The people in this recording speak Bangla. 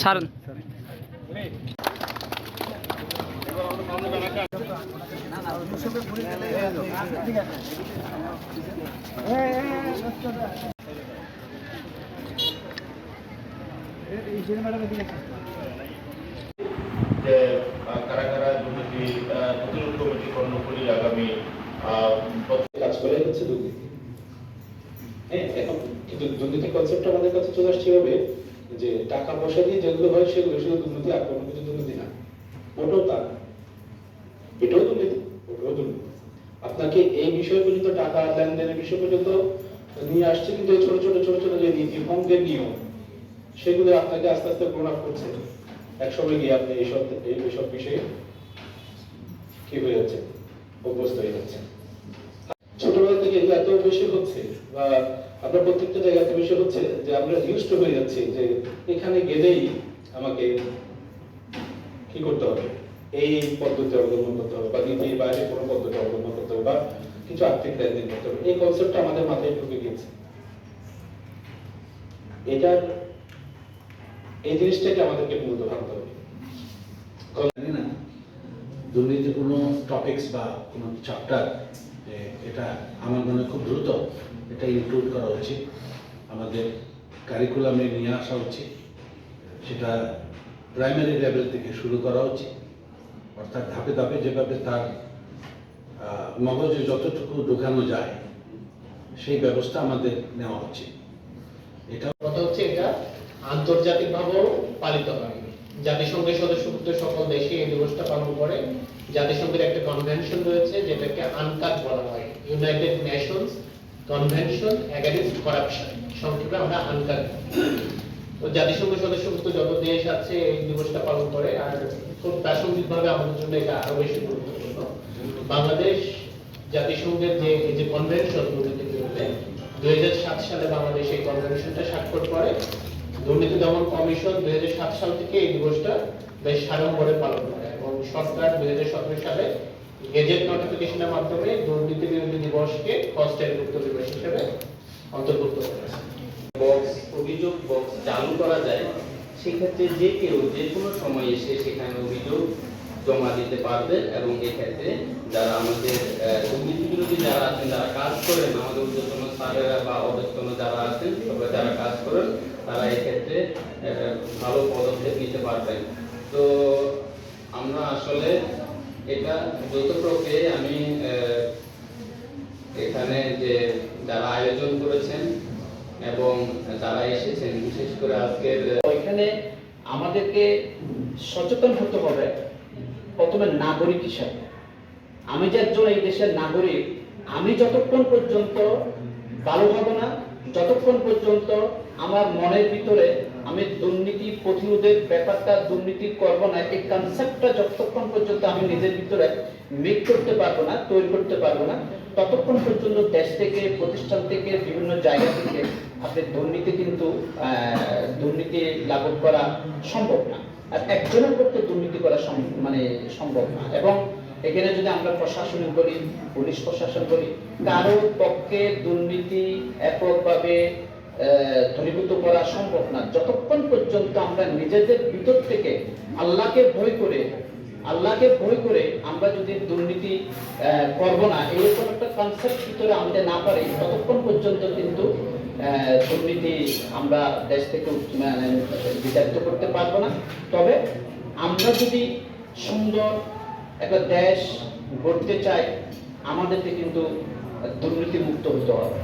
ছাড়ুন। যে কারা কারা দুর্নীতি প্রতিরোধ কমিটি কর্মকরী আগামী কাজ করে হচ্ছে দুর্নীতি। হ্যাঁ এখন কিন্তু দুর্নীতি আমাদের কাছে চলে আসছে হবে যে টাকা পয়সা দিয়ে যেগুলো হয় সেগুলো শুধু দুর্নীতি, আর কোনো কিছু দুর্নীতি না। ওটাও তা এটাও দুর্নীতি, ওটাও দুর্নীতি। আপনাকে এই বিষয় পর্যন্ত টাকা লেনদেনের বিষয় পর্যন্ত নিয়ে আসছে কিন্তু ছোট ছোট ছোট ছোট যে নীতি ভঙ্গের নিয়ম, সেগুলো আপনাকে আস্তে আস্তে গ্রহণ করছে। একসময় গিয়ে আপনি এইসব এইসব বিষয়ে কি হয়ে যাচ্ছে? অভ্যস্ত হয়ে ছোটবেলা থেকে এত বেশি হচ্ছে, বা আমরা প্রত্যেকটা জায়গায় এত বেশি হচ্ছে যে আমরা ইউজড হয়ে যাচ্ছি যে এখানে গেলেই আমাকে কি করতে হবে? এই পদ্ধতি অবলম্বন করতে হবে, বা নীতির বাইরে কোনো পদ্ধতি অবলম্বন করতে হবে, বা কিছু আর্থিক লেনদেন করতে হবে। এই কনসেপ্টটা আমাদের মাথায় ঢুকে গিয়েছে। এটার, এই জিনিসটাকে আমাদেরকে মূলত ভাবতে হবে। দুর্নীতির কোনো টপিকস বা কোনো চ্যাপ্টার এটা আমার মনে খুব দ্রুত এটা ইনক্লুড করা উচিত। আমাদের কারিকুলামে নিয়ে আসা উচিত। সেটা প্রাইমারি লেভেল থেকে শুরু করা উচিত। অর্থাৎ ধাপে ধাপে যেভাবে তার মগজে যতটুকু ঢোকানো যায়, সেই ব্যবস্থা আমাদের নেওয়া উচিত। এটা কথা হচ্ছে এটা আন্তর্জাতিকভাবেও পালিত হয়। জাতিসংঘের সদস্যভুক্ত সকল দেশে এই দিবসটা পালন করে। জাতিসংঘের একটা কনভেনশন রয়েছে, যেটাকে আনকাট বলা হয়। United Nations Convention against corruption সংক্ষেপে আমরা আনকাট তো জাতিসংঘ সদস্যভুক্ত যত দেশ আছে, এই দিবসটা পালন করে। আর খুব প্রাসঙ্গিকভাবে আমাদের জন্য এটা আরও বেশি গুরুত্বপূর্ণ। বাংলাদেশ জাতিসংঘের যে এই যে কনভেনশন দুর্নীতির বিরুদ্ধে দুই সালে বাংলাদেশ এই কনভেনশনটা স্বাক্ষর করে। দুর্নীতি দমন কমিশন দুই সাত সাল থেকে এই দিবসটা বেশ সাড়ম্বরে পালন করে এবং সরকার দুই সালে গেজেট নোটিফিকেশনের মাধ্যমে দুর্নীতি বিরোধী দিবসকে কষ্টের গুরুত্ব দিবস হিসেবে অন্তর্ভুক্ত করেছে। বক্স, অভিযোগ বক্স চালু করা যায়, সেক্ষেত্রে যে কেউ যে কোনো সময় এসে সেখানে অভিযোগ জমা দিতে পারবে এবং এক্ষেত্রে যারা আমাদের দুর্নীতি বিরোধী যারা আছেন, যারা কাজ করেন, আমাদের ঊর্ধ্বতন স্যারেরা বা অধস্তন যারা আছেন সবাই যারা কাজ করেন তারা এক্ষেত্রে আহ, ভালো পদক্ষেপ নিতে পারবেন তো আমরা আসলে এটা যৌথ প্রক্রিয়ায় আমি এখানে যে যারা আয়োজন করেছেন এবং যারা এসেছেন, বিশেষ করে আজকের ওইখানে আমাদেরকে সচেতন হতে হবে প্রথমে নাগরিক হিসাবে। আমি যে একজন এই দেশের নাগরিক, আমি যতক্ষণ পর্যন্ত ভালো হব না, যতক্ষণ পর্যন্ত আমার মনের ভিতরে প্রতিরোধের ব্যাপারটা দুর্নীতি করব না, এই কনসেপ্টটা যতক্ষণ পর্যন্ত আমি নিজের ভিতরে মেক করতে পারব না, তৈরি করতে পারব না, ততক্ষণ পর্যন্ত দেশ থেকে, প্রতিষ্ঠান থেকে, বিভিন্ন জায়গা থেকে আপনি দুর্নীতি কিন্তু দুর্নীতি লাঘব করা সম্ভব না। আর একজনের পক্ষে দুর্নীতি করা মানে সম্ভব না। এবং এখানে যদি আমরা প্রশাসন করি, পুলিশ প্রশাসন করি, কারও পক্ষে দুর্নীতি এককভাবে দূরীভূত করা সম্ভব না। যতক্ষণ পর্যন্ত আমরা নিজেদের ভিতর থেকে আল্লাহকে ভয় করে, আল্লাহকে ভয় করে আমরা যদি দুর্নীতি করব না এরকম একটা কনসেপ্ট ভিতরে আনতে না পারি, ততক্ষণ পর্যন্ত কিন্তু দুর্নীতি আমরা দেশ থেকে মানে বিতাড়িত করতে পারব না। তবে আমরা যদি সুন্দর একটা দেশ গড়তে চাই, আমাদেরকে কিন্তু দুর্নীতি মুক্ত হতে হবে।